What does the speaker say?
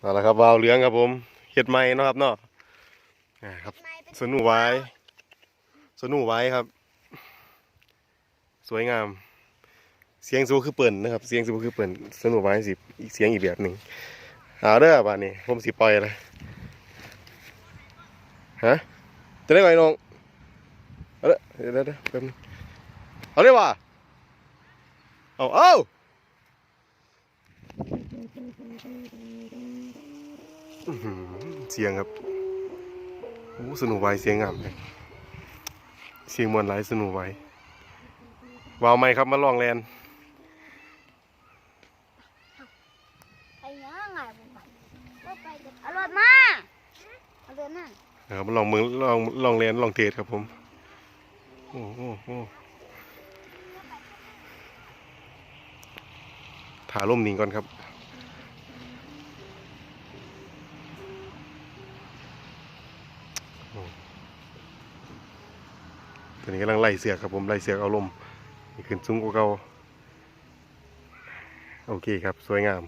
เอาละครับวาวเหลืองครับผมเห็ดไม้นะครับเนาะครับ สนุไว้ สนุไว้ครับ สวยงาม เสียงสูคือเปิ่นนะครับ เสียงสูคือเปิ่นสนุไว้สิอีกเสียงอีกแบบหนึ่งเอาเด้อบ้านนี้ผมสิปล่อยเลยฮะจะได้ไหมน้องเอาเด้อเดี๋ยวเดี๋ยวเดี๋ยวแป๊บนึงเอาได้ป่ะเอาเอาอื้อหือ เสียงครับโอ้สนุกไวเสียงงามเลยเสียงมวนหลายสนุกไววาวไหมครับมาลองแลนไปยังไงผมไปก็ไปกับเอรถมาเอารถมานะครับมาลองมืองลองลองแลนลองเทสครับผมโอ้โหโอ้โหถ่าร่มนิ่งก่อนครับ ตอนนี้กำลังไล่เสือกครับผมไล่เสือกเอาลมขึ้นสูงกว่าเก่าโอเคครับ สวยงาม